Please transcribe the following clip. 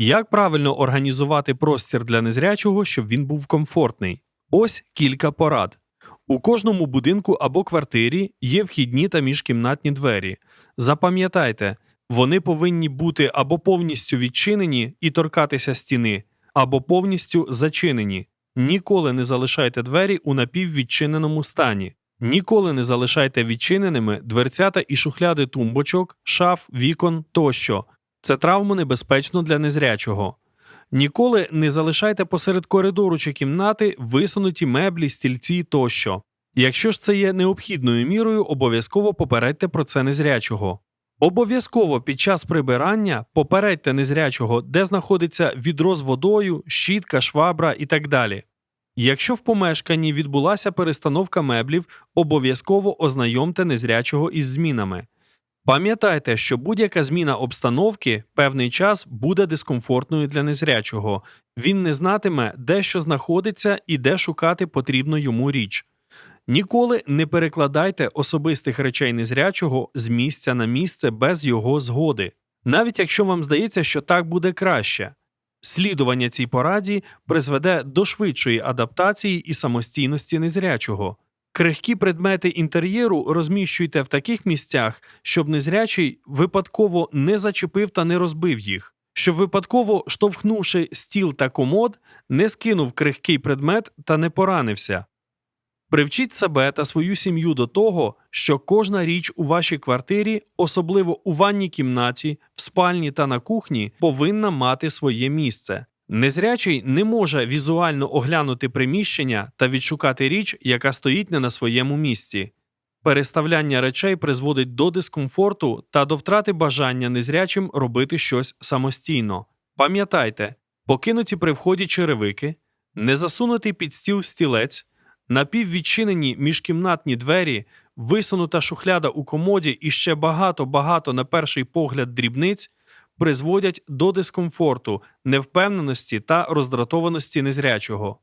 Як правильно організувати простір для незрячого, щоб він був комфортний? Ось кілька порад. У кожному будинку або квартирі є вхідні та міжкімнатні двері. Запам'ятайте, вони повинні бути або повністю відчинені і торкатися стіни, або повністю зачинені. Ніколи не залишайте двері у напіввідчиненому стані. Ніколи не залишайте відчиненими дверцята і шухляди тумбочок, шаф, вікон тощо. Це травмонебезпечно для незрячого. Ніколи не залишайте посеред коридору чи кімнати висунуті меблі, стільці тощо. Якщо ж це є необхідною мірою, обов'язково попередьте про це незрячого. Обов'язково під час прибирання попередьте незрячого, де знаходиться відро з водою, щітка, швабра і так далі. Якщо в помешканні відбулася перестановка меблів, обов'язково ознайомте незрячого із змінами. Пам'ятайте, що будь-яка зміна обстановки певний час буде дискомфортною для незрячого. Він не знатиме, де що знаходиться і де шукати потрібну йому річ. Ніколи не перекладайте особистих речей незрячого з місця на місце без його згоди, навіть якщо вам здається, що так буде краще. Слідування цій пораді призведе до швидшої адаптації і самостійності незрячого. Крихкі предмети інтер'єру розміщуйте в таких місцях, щоб незрячий випадково не зачепив та не розбив їх, щоб випадково, штовхнувши стіл та комод, не скинув крихкий предмет та не поранився. Привчіть себе та свою сім'ю до того, що кожна річ у вашій квартирі, особливо у ванній кімнаті, в спальні та на кухні, повинна мати своє місце. Незрячий не може візуально оглянути приміщення та відшукати річ, яка стоїть не на своєму місці. Переставляння речей призводить до дискомфорту та до втрати бажання незрячим робити щось самостійно. Пам'ятайте, покинуті при вході черевики, не засунутий під стіл стілець, напіввідчинені міжкімнатні двері, висунута шухляда у комоді і ще багато-багато на перший погляд дрібниць призводять до дискомфорту, невпевненості та роздратованості незрячого.